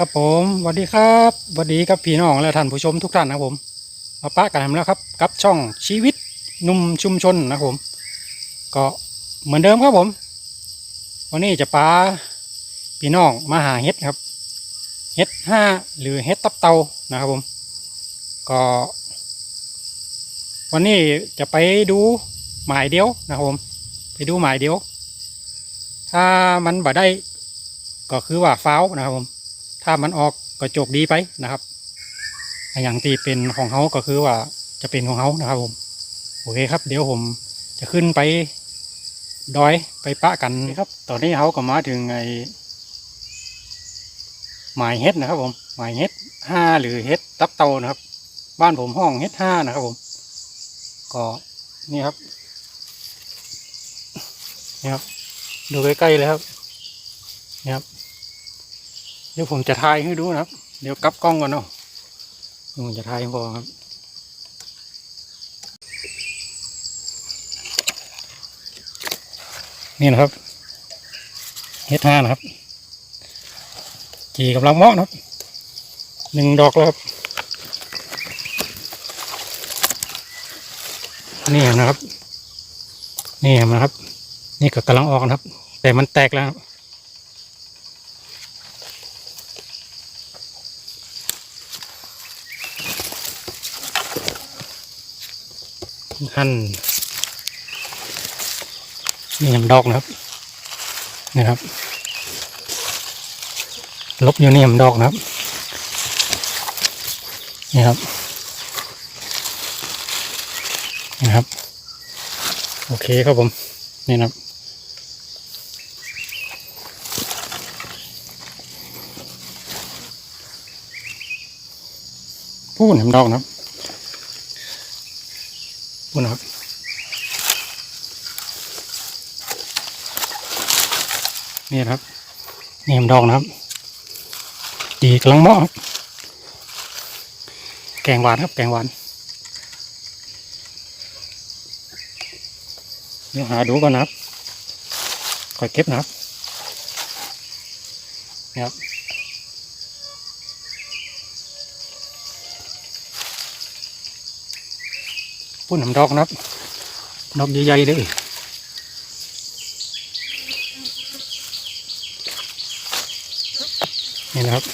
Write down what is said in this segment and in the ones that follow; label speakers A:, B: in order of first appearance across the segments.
A: ครับผมสวัสดีครับสวัสดีครับพี่น้องและท่านผู้ชมทุกท่านนะผม มาปะกันแล้วครับกับช่องชีวิตหนุ่มชุมชนนะผม ก็เหมือนเดิมครับผม วันนี้จะปาพี่น้องมาหาเห็ดครับเห็ดห้าหรือเห็ดตับเตานะครับผม ก็ วันนี้จะไปดูหมายเดียวนะครับผม ไปดูหมายเดียว ถ้ามันบ่ได้ก็คือว่าฟ้าวนะครับผม ถ้ามันออกก็โจกดีไปนะครับ อย่างที่เป็นของเขาก็คือว่าจะเป็นของเขานะครับผมโอเคครับ เดี๋ยวผมจะขึ้นไปดอยไปปะกันครับ ตอนนี้เขาก็มาถึงไอหมายเฮ็ดนะครับ ผมหมายเฮ็ดห้าหรือเฮ็ดตับเตานะครับ บ้านผมห้องเฮ็ดห้านะครับผม ก็นี่ครับนี่ครับดูใกล้ๆเลยครับนี่ครับเดี๋ยวผมจะถ่ายให้ดูนะครับ เดี๋ยวกลับกล้องก่อนเนาะผมจะถ่ายให้พอครับนี่นะครับเฮ็ดห้านะครับ จีกำลังเหมาะนะครับหนึ่งดอกแล้วครับ นี่นะครับ นี่นะครับ นี่ก็กำลังออกนะครับ แต่มันแตกแล้วครับ หั่นนี่ยำดอกนะครับนี่ครับลบอยู่นี่ยำดอกนะครับ นี่ครับนี่ครับ โอเคครับผม นี่นะครับพูดยำดอกนะครับ พูดนะครับนี่ครับนี่มดองนะครับ ดีกำลังเหมาะครับ แกงหวานครับ แกงหวานเดี๋ยวหาดูก่อนนะครับคอยเก็บนะครับนี่ครับ พุ่นน้ำดอกนะครับดอกใหญ่ๆเลยนี่นะครับ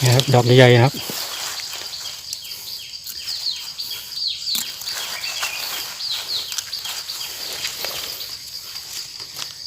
A: นี่ครับ ดอกใหญ่ๆนะครับ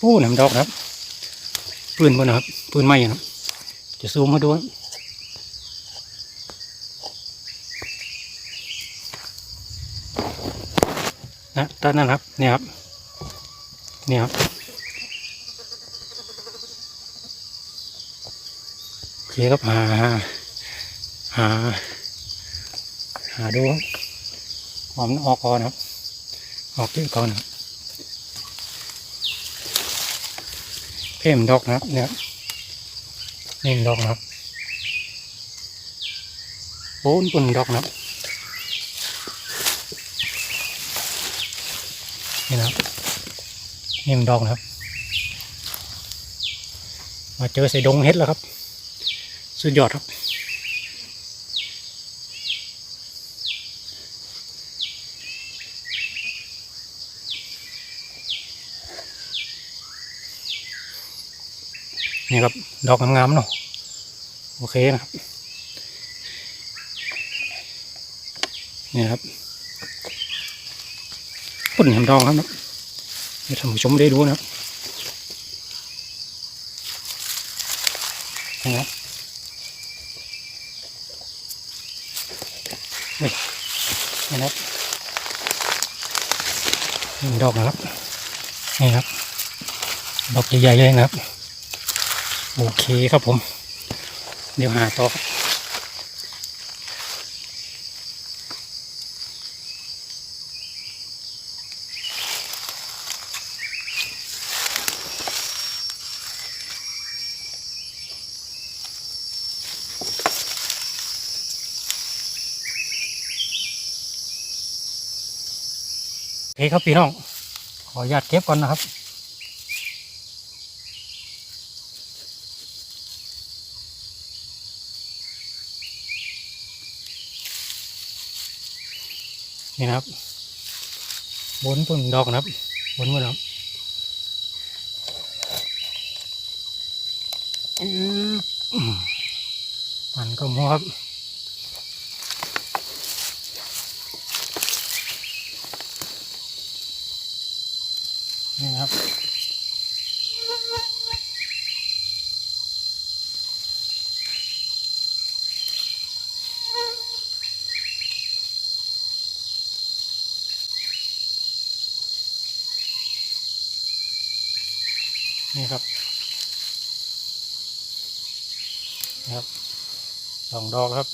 A: ปูน้ำดอกครับ ปืนบนนะครับ ปืนไม้นะครับจะซูมมาดูครับ นะด้านนั้นครับนี่ครับนี่ครับโอเคครับหาหาหาหาดูครับหอมออกก่อนครับ ออกเยอะก่อนนะครับเพิ่มดอกนะครับเนี่ยนี่ดอกนะครับปูนปุ่นดอกนะครับ นี่นะครับ นี่มันดอกนะครับ มาเจอใส่ดงเห็ดแล้วครับ สุดยอดครับ นี่ครับ ดอกงามๆเนาะโอเคนะครับ นี่ครับปุ่นแหมดองครับ ให้ท่านผู้ชมได้ดูนะครับนี่นะนี่นี่นะครับนี่ดอกนะครับนี่ครับ ดอกใหญ่ๆเลยนะครับ โอเคครับผม เดี๋ยวหาต่อครับ ครับพี่น้อง ขออนุญาตเก็บก่อนนะครับนี่นะครับบนต้นดอกนะครับบนบนครับมันก็มอครับ นะครับสองดอกครับ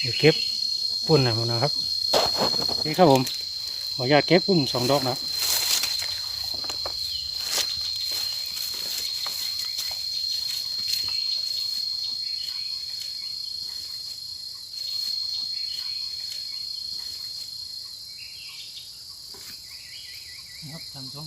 A: เดี๋ยวเก็บปุ่นหน่อยมันนะครับนี่ครับผมขออนุญาตเก็บปุ่นสองดอกนะครับ ครับท่านผู้ชม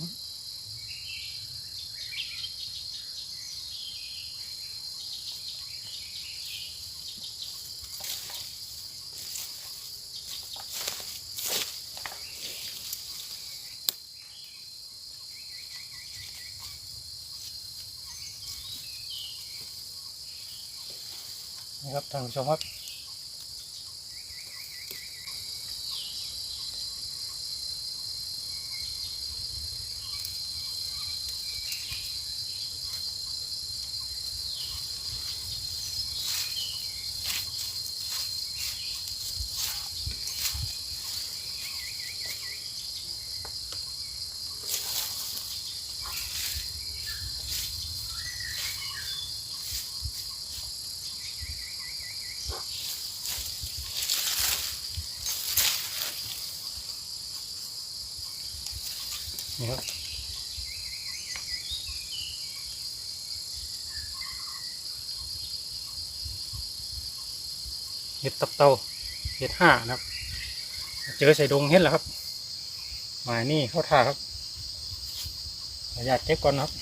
A: นะครับทานผู้ชมครับ นี่ครับเห็ดตับเตาเห็ดห้านะครับ เจอใส่ดงเห็ดแล้วครับหมายนี่เข้าท่าครับขออนุญาตเก็บก่อนนะครับ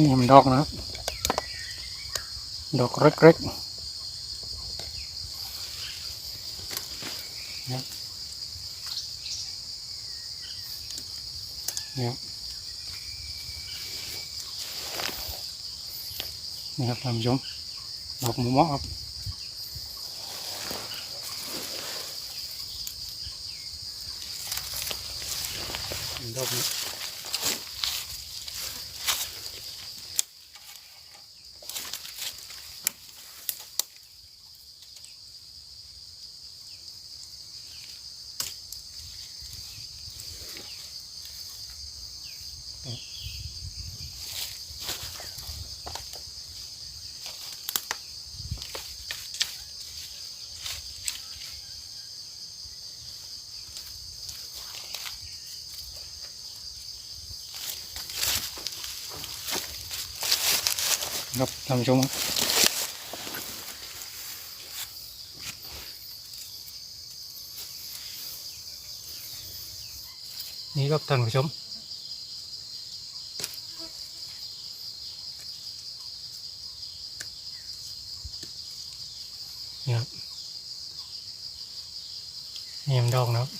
A: นี่มันดอกนะครับ ดอกเล็กๆนะครับเนี่ยนี่ครับท่านผู้ชมดอกหมูมอครับดอกนี้ ครับท่านผู้ชมครับนี่ครับท่านผู้ชมนี่ครับนี่มันดอกนะครับ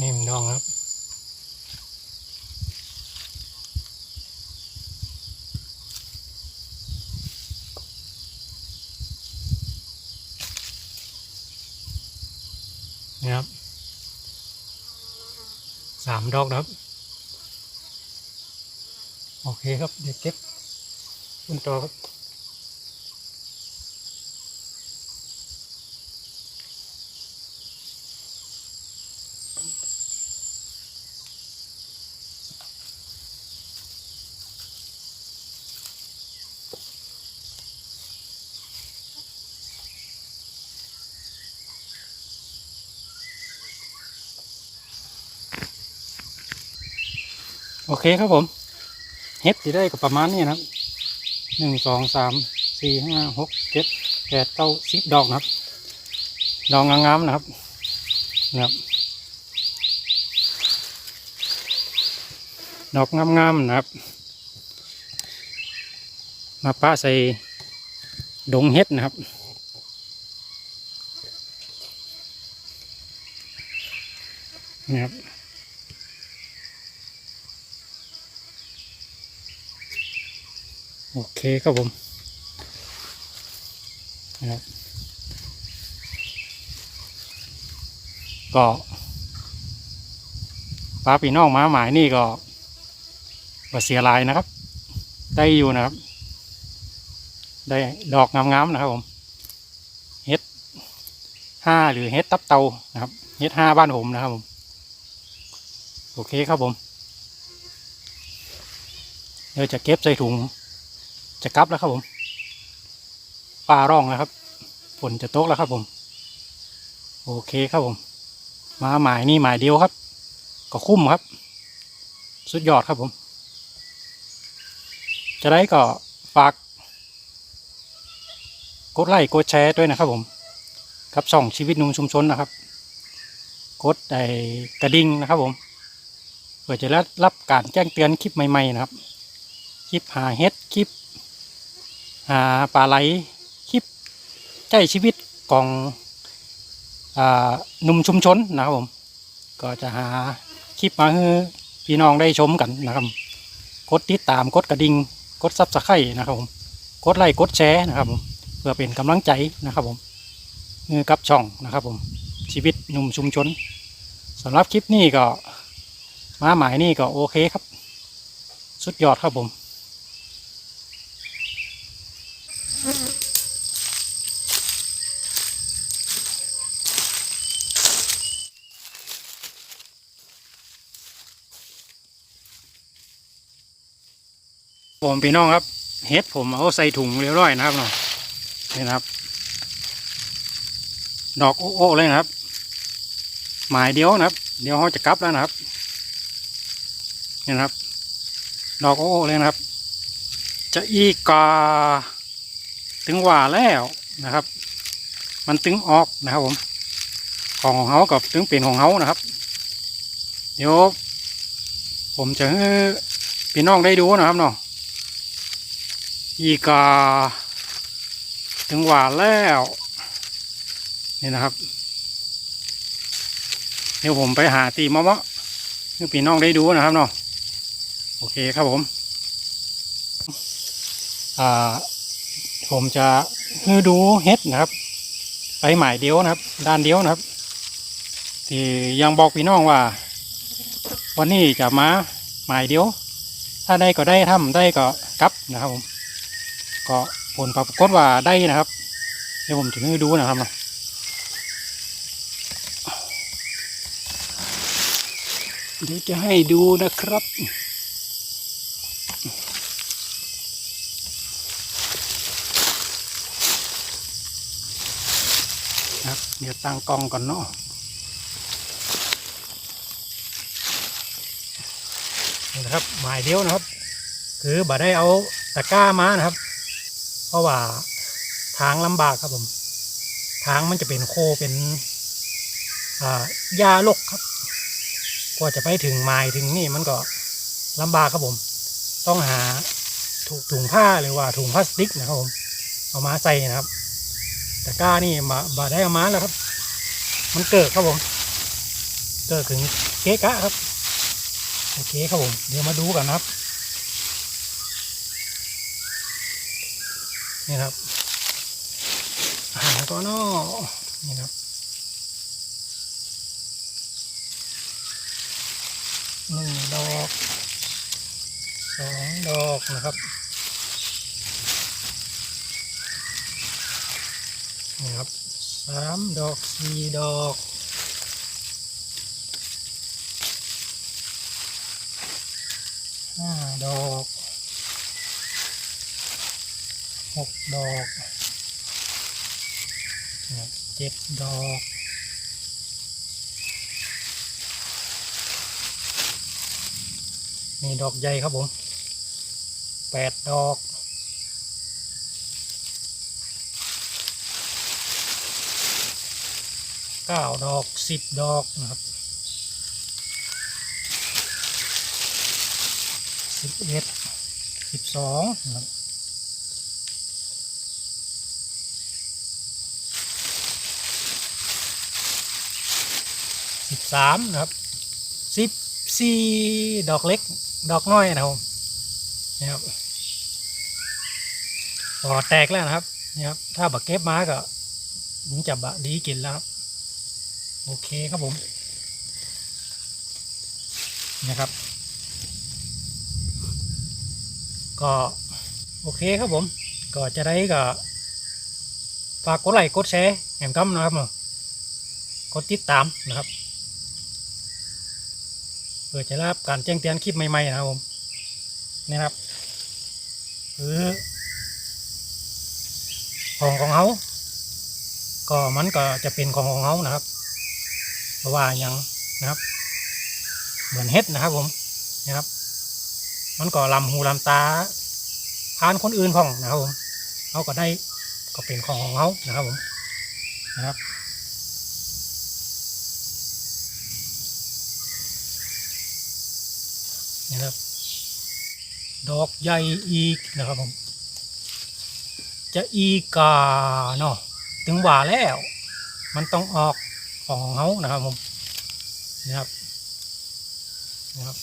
A: นี่มันดอกนะครับนี่ครับสามดอกนะครับ โอเคครับ เดี๋ยวเก็บขึ้นต่อครับ อเคครับผมเฮ็ดที่ได้ก็ประมาณนี้นะครับหนึ่งสองสามสี่ห้าหกเจ็ดแปดเก้าสิบดอกนะครับ ดอกงามๆนะครับนะครับ ดอกงามๆนะครับ มาปะใส่ดงเฮ็ดนะครับนะครับ โอเคครับผมนะครับก็ปลาปีน้องหมาหมายนี่ก็บ่เสียลายนะครับ ได้อยู่นะครับ ได้ดอกงามๆนะครับผมเฮ็ดห้าหรือเฮ็ดตับเตานะครับเฮ็ดห้าบ้านผมนะครับผมโอเคครับผมเดี๋ยวจะเก็บใส่ถุง จะกลับแล้วครับผมป่าร่องนะครับฝนจะตกแล้วครับผม โอเคครับผม มาหมายนี่หมายเดียวครับ ก็คุ้มครับ สุดยอดครับผม จะได้ก็ฝากกดไลค์กดแชร์ด้วยนะครับผมกับช่องชีวิตนุ่มชุมชนนะครับ กดไอ้กระดิ่งนะครับผมเพื่อจะได้รับการแจ้งเตือนคลิปใหม่ๆนะครับ คลิปหาเฮ็ดคลิป ปลาไหลคลิปใจชีวิตของอหนุ่มชุมชนนะครับผม ก็จะหาคลิปมาให้พี่น้องได้ชมกันนะครับกดติดตามกดกระดิ่งกดซับสไครต์นะครับผมกดไลค์กดแชร์นะครับผมเพื่อเป็นกำลังใจนะครับผมมือกับช่องนะครับผมชีวิตหนุ่มชุมชนสำหรับคลิปนี้ก็มาหมายนี่ก็โอเคครับ สุดยอดครับผม ผมพี่น้องครับเฮ็ดผมเอาใส่ถุงเรียบร้อยนะครับเนาะนี่นะครับ ดอกโอ้ๆเลยนะครับ หมายเดียวนะครับ เดี๋ยวเขาจะกลับแล้วนะครับนี่นะครับ ดอกโอ้ๆเลยนะครับ จะอีกา ถึงหว่าแล้วนะครับ มันตึงออกนะครับผม ของของเขากับตึงเป็นของเขานะครับ เดี๋ยวผมจะให้พี่น้องได้ดูนะครับเนาะอีกา ถึงหวาแล้ว นี่นะครับ เดี๋ยวผมไปหาตีมะมะให้พี่น้องได้ดูนะครับเนาะโอเคครับผม อ่า ผมจะให้ดูเฮ็ดนะครับ ไปหมายเดียวนะครับ ด้านเดียวนะครับ ที่ยังบอกพี่น้องว่า วันนี้จะมาหมายเดียว ถ้าได้ก็ได้ทำได้ก็กลับนะครับผมก็ผลปรากฏว่าได้นะครับ เดี๋ยวผมจะให้ดูนะครับนะเดี๋ยวจะให้ดูนะครับ ครับ เดี๋ยวตั้งกล้องก่อนเนาะนี่นะครับหมายเดียวนะครับ คือบ่ได้เอาตะกร้ามานะครับ เพราะว่าทางลำบากครับผม ทางมันจะเป็นโคเป็นอ่าหญ้าลกครับกว่าจะไปถึงไม้ถึงนี่มันก็ลำบากครับผม ต้องหาถุงถุงผ้าหรือว่าถุงพลาสติกนะครับผมเอามาใส่นะครับ ตะก้านี่มาบาได้เอามาแล้วครับ มันเกิดครับผม เกิดถึงเก๊กะครับโอเคครับผม เดี๋ยวมาดูกันนะครับนี่ครับอาหารก็นอนี่ครับหนึ่งดอกสองดอกนะครับ นี่ครับสามดอกสี่ดอกห้าดอกหกดอกเจ็ดดอกนี่ดอกใหญ่ครับผมแปดดอก เก้าดอกสิบดอกนะครับสิบเอ็ดสิบสองนะครับสิบสามนะครับสิบสี่ดอกเล็กดอกน้อยนะครับนี่ครับพอแตกแล้วนะครับนี่ครับ ถ้าบักเก็บมาก็ผมจะบะดีกินแล้วครับ โอเคครับผมนะครับ ก็โอเคครับผม ก็จะได้ก็ฝากกดไลค์กดแชร์แหมกัมนะครับผมกดติดตามนะครับเพื่อจะรับการแจ้งเตือนคลิปใหม่ๆนะครับผมนี่นะครับคือของของเขาก็มันก็จะเป็นของของเขานะครับ ราะว่าย่างนะครับ เหมือนเฮ็ดนะครับผมนะครับ มันก็ลำหูลำตาทานคนอื่นของนะครับผมเขาก็ได้ก็เป็นของของเขานะครับผมนะครับนะครับดอกใหญ่อีกนะครับผมจะอีกาเนาะถึงว่าแล้ว มันต้องออก ของเขานะครับผมนะครับนะครับ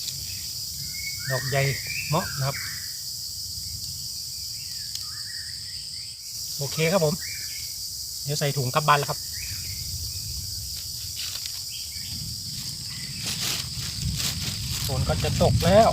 A: ดอกใหญ่เหมาะนะครับ โอเคครับผม เดี๋ยวใส่ถุงกลับบ้านแล้วครับฝนก็จะตกแล้ว